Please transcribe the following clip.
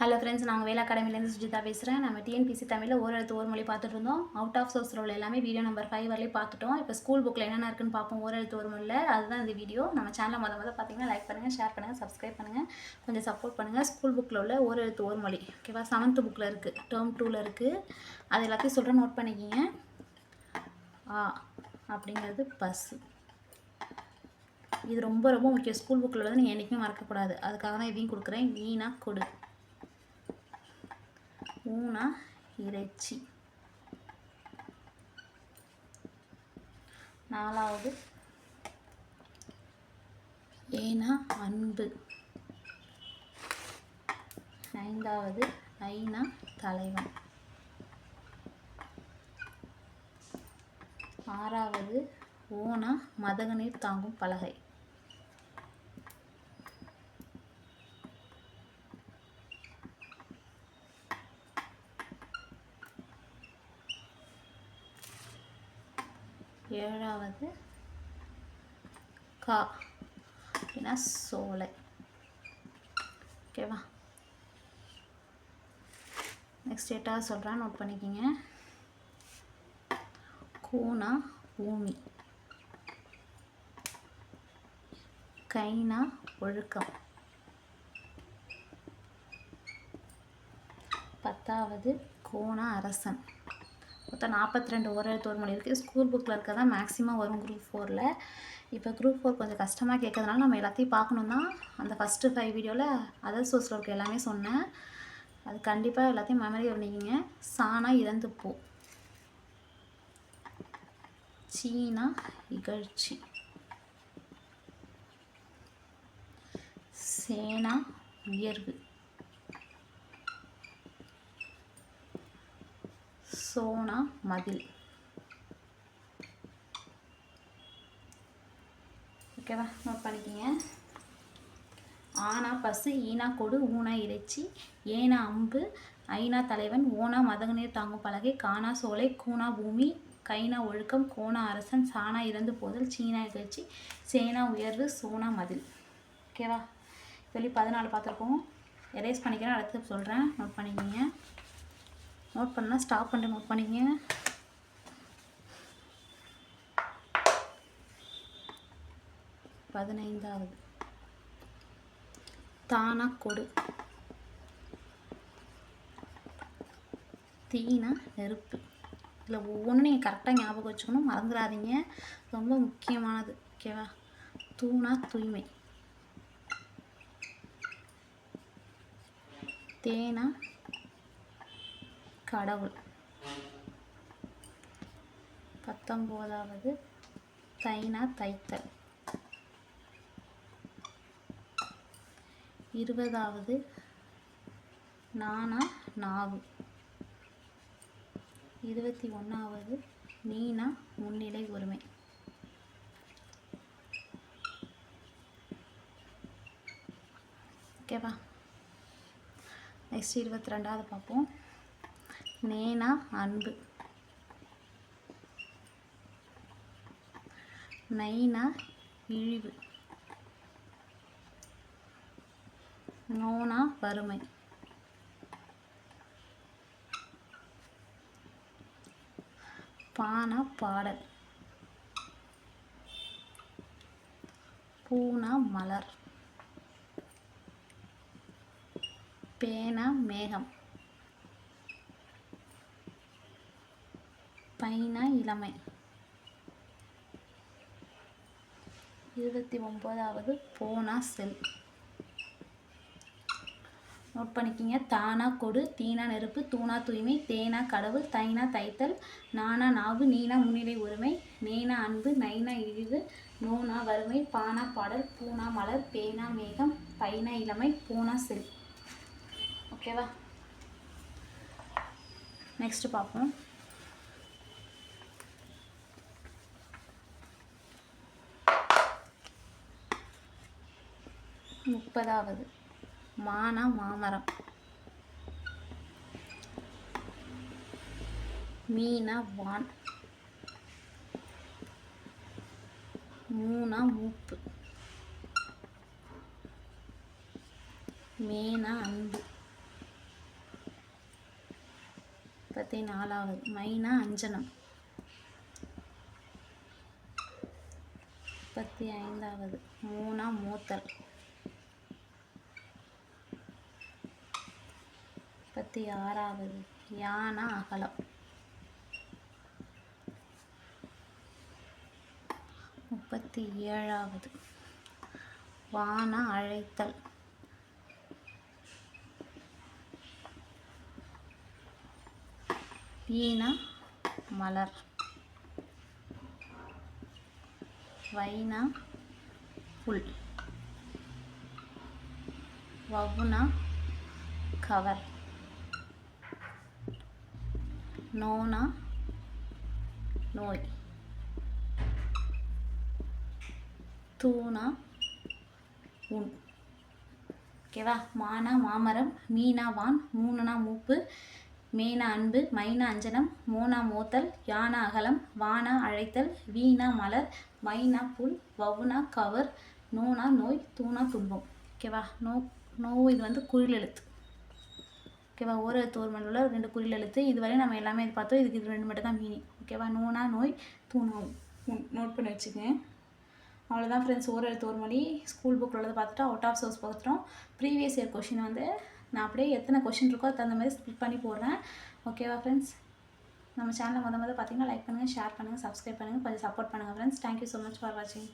Hello friends நாங்கள் வேலை அகாடமிலேருந்து சுஜிதா பேசுகிறேன் நம்ம டிஎன்பிசி தமிழில் ஒரு எழுத்து ஒரு மொழி பார்த்துட்டு இருந்தோம் அவுட் ஆஃப் சோர்ஸ் ரோல் எல்லாமே வீடியோ நம்பர் ஃபைவ் வரலையும் பார்த்துட்டோம். இப்போ ஸ்கூல் புக்கில் என்னென்ன இருக்குன்னு பார்ப்போம். ஒரு எழுத்து ஒரு மொழியில். அதுதான் இந்த வீடியோ நம்ம சேனலை முத மொதல் பார்த்தீங்கன்னா லைக் பண்ணுங்கள் ஷேர் பண்ணுங்கள் சப்ஸ்கிரைப் பண்ணுங்கள் கொஞ்சம் சப்போர்ட் பண்ணுங்கள் ஸ்கூல் புக்கில் உள்ள ஒரு எழுத்து ஒரு மொழி ஓகேவா செவன்த்து புக்கில் இருக்குது டேர்ம் டூவில் இருக்குது அது எல்லாத்தையும் சொல்கிறேன் நோட் பண்ணிக்கிங்க. ஆ அப்படிங்கிறது பஸ்ஸு இது ரொம்ப ரொம்ப முக்கியம். ஸ்கூல் புக்கில் உள்ளது நீங்கள் என்றைக்குமே மறக்கக்கூடாது. அதுக்காக தான் இதையும் கொடுக்குறேன். ஈனா கொடு. ஊனா இறைச்சி. நாலாவது. ஏனா அன்பு. ஐந்தாவது. ஐனா தலைவன். ஆறாவது. ஓனா மதகநீர் தாங்கும் பலகை. ஏழாவது கா. அப்படின்னா சோலை. ஓகேவா? நெக்ஸ்ட் எட்டாவது சொல்கிறேன் நோட் பண்ணிக்கிங்க. கூனா பூமி. கைனா ஒழுக்கம். பத்தாவது கோணா அரசன். மொத்தம் நாற்பத்தி ரெண்டு ஒரு எழுத்து ஒரு மொழி இருக்குது ஸ்கூல் புக்கில் இருக்க தான் மேக்ஸிமம் வரும் குரூப் ஃபோரில் இப்போ குரூப் ஃபோர் கொஞ்சம் கஷ்டமாக கேட்கறதுனால நம்ம எல்லாத்தையும் பார்க்கணும் தான். அந்த ஃபஸ்ட்டு ஃபைவ் வீடியோவில் அதர் சோர்ஸில் இருக்க எல்லாமே சொன்னேன். அது கண்டிப்பாக எல்லாத்தையும் மெமரி பண்ணிக்கிங்க சானா இறந்து போ. சீனா இகழ்ச்சி. சேனா உயர்வு. சோனா மதில். ஓகேவா நோட் பண்ணிக்கிங்க. ஆனா பசு ஈனா கொடு ஊனா இறைச்சி ஏனா அம்பு ஐனா தலைவன் ஓனா மதகநீர் தாங்கும் பலகை கானா சோலை கூனா பூமி கைனா ஒழுக்கம் கோனா அரசன் சானா இறந்து போதல் சீனா இறைச்சி சேனா உயர்வு சோனா மதில். ஓகேவா சொல்லி பதினாலு பார்த்துருக்கோம். எரேஸ் பண்ணிக்கிறேன் அடுத்து சொல்கிறேன் நோட் பண்ணிக்கிங்க. நோட் பண்ணால் ஸ்டாப் பண்ணிட்டு நோட் பண்ணிங்க பதினைந்தாவது. தானா கொடு. தீனா நெருப்பு. இதில் ஒவ்வொன்றும் நீங்கள் கரெக்டாக ஞாபகம் வச்சுக்கணும். மறந்துடாதீங்க. ரொம்ப முக்கியமானது. ஓகேவா தூணா தூய்மை. தேனா கடவுள். பத்தொம்போதாவது தைனா தைத்தல். இருபதாவது நானா நாவு. இருபத்தி ஒன்றாவது நீனா முன்னிலை உரிமை. ஓகேவா? நெக்ஸ்ட் இருபத்தி ரெண்டாவது பார்ப்போம். நேனா அன்பு. நைனா இழிவு. நோனா வறுமை. பானா பாடல். பூனா மலர். பேனா மேகம். பைனா இளமை. இருபத்தி ஒம்போதாவது போனா செல். நோட் பண்ணிக்கிங்க. தானா கொடு தீனா நெருப்பு தூணா தூய்மை தேனா கடவுள் தைனா தைத்தல் நானா நாவு நீனா முன்னிலை உரிமை நேனா அன்பு நைனா இழிவு நோனா வறுமை பானா பாடல் பூனா மலர் பேனா மேகம் பைனா இளமை பூனா செல். ஓகேவா நெக்ஸ்ட் பார்ப்போம். முப்பதாவது. மானா மாமரம். மீனா வான். மூணா மூப்பு. மேனா அன்பு. முப்பத்தி நாலாவது. மைனா அஞ்சனம். முப்பத்தி ஐந்தாவது. மூணா மூத்தல். நாற்பத்தி ஆறாவது யானா அகலம். முப்பத்தி ஏழாவது. வான அழைத்தல். வீணா மலர். வைனா புல். வவுனா கவர். நோனா? நோய். தூணா? உன் ஓகேவா மானா மாமரம் மீனா வான் மூணுனா மூப்பு மேனா அன்பு மைனா அஞ்சனம் மோனா மோத்தல் யானா அகலம் வானா அழைத்தல் வீணா மலர் மைனா புல் வவுனா கவர் நோனா நோய் தூணா துன்பம். ஓகேவா நோ நோ இது வந்து குறில் எழுத்து ஓகேவா? ஒரு எழுத்து ஒரு ரெண்டு குறில் எழுத்து. இதுவரை நம்ம எல்லாமே இது பார்த்தோம். இதுக்கு இது ரெண்டு மட்டும் தான் மீனிங் ஓகேவா? நோனா நோய் தூணா நோட் பண்ணி வச்சுக்கங்க அவ்வளோதான் ஃப்ரெண்ட்ஸ் ஒரு எழுத்து ஒரு மொழி. ஸ்கூல் புக்கில் உள்ளதை பார்த்துட்டோம். அவுட் ஆஃப் சோர்ஸ் பார்த்துட்டோம். ப்ரீவியஸ் இயர் கொஷின் வந்து நான் அப்படியே எத்தனை கொஷின் இருக்கோ அதுக்கு தகுந்த மாதிரி ஸ்பிட் பண்ணி போடுறேன். ஓகேவா ஃப்ரெண்ட்ஸ் நம்ம சேனலை முத முத பார்த்தீங்கன்னா லைக் பண்ணுங்கள் ஷேர் பண்ணுங்கள் சப்ஸ்கிரைப் பண்ணுங்கள் கொஞ்சம் சப்போர்ட் பண்ணுங்கள் friends thank you so much for வாட்சிங்